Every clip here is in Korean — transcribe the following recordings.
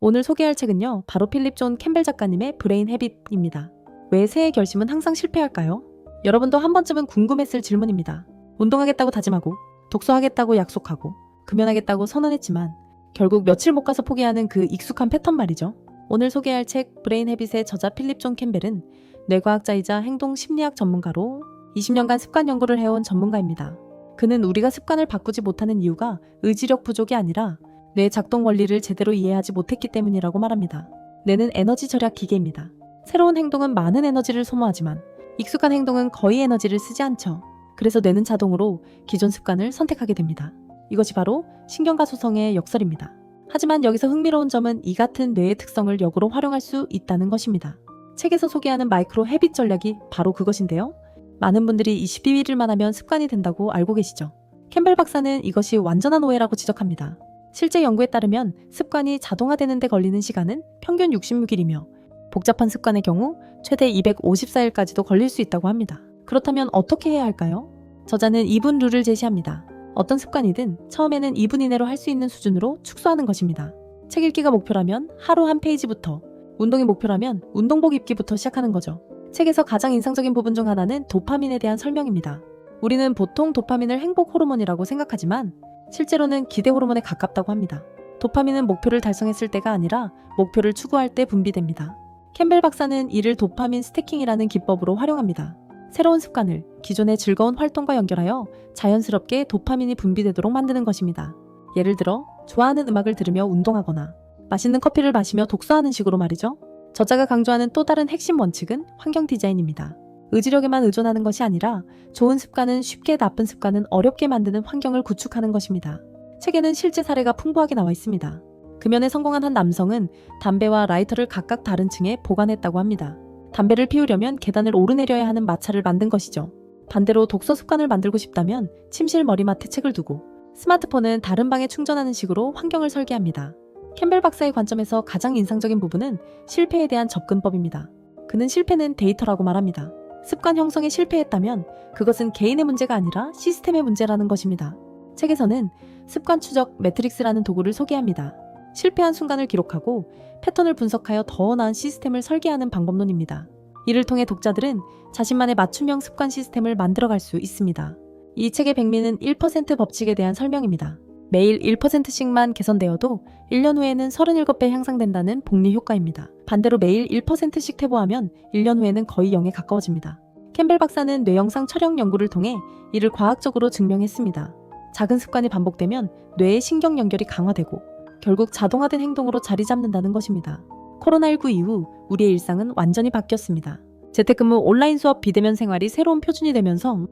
오늘 소개할 책은요, 바로 필립 존 캠벨 작가님의 브레인 헤빗입니다. 왜 새해 결심은 항상 실패할까요? 여러분도 한 번쯤은 궁금했을 질문입니다. 운동하겠다고 다짐하고, 독서하겠다고 약속하고, 금연하겠다고 선언했지만, 결국 며칠 못 가서 포기하는 그 익숙한 패턴 말이죠. 오늘 소개할 책 브레인 헤빗의 저자 필립 존 캠벨은 뇌과학자이자 행동 심리학 전문가로 20년간 습관 연구를 해온 전문가입니다. 그는 우리가 습관을 바꾸지 못하는 이유가 의지력 부족이 아니라 뇌 작동 원리를 제대로 이해하지 못했기 때문이라고 말합니다. 뇌는 에너지 절약 기계입니다. 새로운 행동은 많은 에너지를 소모하지만 익숙한 행동은 거의 에너지를 쓰지 않죠. 그래서 뇌는 자동으로 기존 습관을 선택하게 됩니다. 이것이 바로 신경과 소성의 역설입니다. 하지만 여기서 흥미로운 점은 이 같은 뇌의 특성을 역으로 활용할 수 있다는 것입니다. 책에서 소개하는 마이크로 헤빗 전략이 바로 그것인데요. 많은 분들이 21일만 하면 습관이 된다고 알고 계시죠? 캠벨 박사는 이것이 완전한 오해라고 지적합니다. 실제 연구에 따르면 습관이 자동화되는 데 걸리는 시간은 평균 66일이며 복잡한 습관의 경우 최대 254일까지도 걸릴 수 있다고 합니다. 그렇다면 어떻게 해야 할까요? 저자는 2분 룰을 제시합니다. 어떤 습관이든 처음에는 2분 이내로 할 수 있는 수준으로 축소하는 것입니다. 책 읽기가 목표라면 하루 한 페이지부터, 운동이 목표라면 운동복 입기부터 시작하는 거죠. 책에서 가장 인상적인 부분 중 하나는 도파민에 대한 설명입니다. 우리는 보통 도파민을 행복 호르몬이라고 생각하지만 실제로는 기대 호르몬에 가깝다고 합니다. 도파민은 목표를 달성했을 때가 아니라 목표를 추구할 때 분비됩니다. 캠벨 박사는 이를 도파민 스태킹이라는 기법으로 활용합니다. 새로운 습관을 기존의 즐거운 활동과 연결하여 자연스럽게 도파민이 분비되도록 만드는 것입니다. 예를 들어 좋아하는 음악을 들으며 운동하거나 맛있는 커피를 마시며 독서하는 식으로 말이죠. 저자가 강조하는 또 다른 핵심 원칙은 환경 디자인입니다. 의지력에만 의존하는 것이 아니라 좋은 습관은 쉽게 나쁜 습관은 어렵게 만드는 환경을 구축하는 것입니다. 책에는 실제 사례가 풍부하게 나와 있습니다. 금연에 성공한 한 남성은 담배와 라이터를 각각 다른 층에 보관했다고 합니다. 담배를 피우려면 계단을 오르내려야 하는 마찰을 만든 것이죠. 반대로 독서 습관을 만들고 싶다면 침실 머리맡에 책을 두고 스마트폰은 다른 방에 충전하는 식으로 환경을 설계합니다. 캠벨 박사의 관점에서 가장 인상적인 부분은 실패에 대한 접근법입니다. 그는 실패는 데이터라고 말합니다. 습관 형성에 실패했다면 그것은 개인의 문제가 아니라 시스템의 문제라는 것입니다. 책에서는 습관 추적 매트릭스라는 도구를 소개합니다. 실패한 순간을 기록하고 패턴을 분석하여 더 나은 시스템을 설계하는 방법론입니다. 이를 통해 독자들은 자신만의 맞춤형 습관 시스템을 만들어갈 수 있습니다. 이 책의 백미는 1% 법칙에 대한 설명입니다. 매일 1%씩만 개선되어도 1년 후에는 37배 향상된다는 복리 효과입니다. 반대로 매일 1%씩 퇴보하면 1년 후에는 거의 0에 가까워집니다. 캠벨 박사는 뇌영상 촬영 연구를 통해 이를 과학적으로 증명했습니다. 작은 습관이 반복되면 뇌의 신경 연결이 강화되고 결국 자동화된 행동으로 자리 잡는다는 것입니다. 코로나19 이후 우리의 일상은 완전히 바뀌었습니다. 재택근무 온라인 수업 비대면 생활이 새로운 표준이 되면서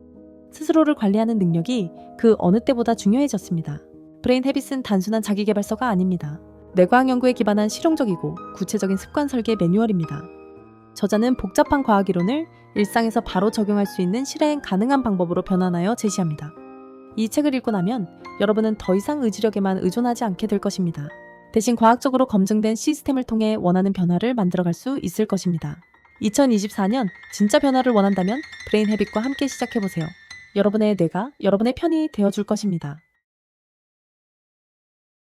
스스로를 관리하는 능력이 그 어느 때보다 중요해졌습니다. 브레인 헤빗은 단순한 자기개발서가 아닙니다. 뇌과학 연구에 기반한 실용적이고 구체적인 습관 설계 매뉴얼입니다. 저자는 복잡한 과학 이론을 일상에서 바로 적용할 수 있는 실행 가능한 방법으로 변환하여 제시합니다. 이 책을 읽고 나면 여러분은 더 이상 의지력에만 의존하지 않게 될 것입니다. 대신 과학적으로 검증된 시스템을 통해 원하는 변화를 만들어갈 수 있을 것입니다. 2024년 진짜 변화를 원한다면 브레인 헤빗과 함께 시작해보세요. 여러분의 뇌가 여러분의 편이 되어줄 것입니다.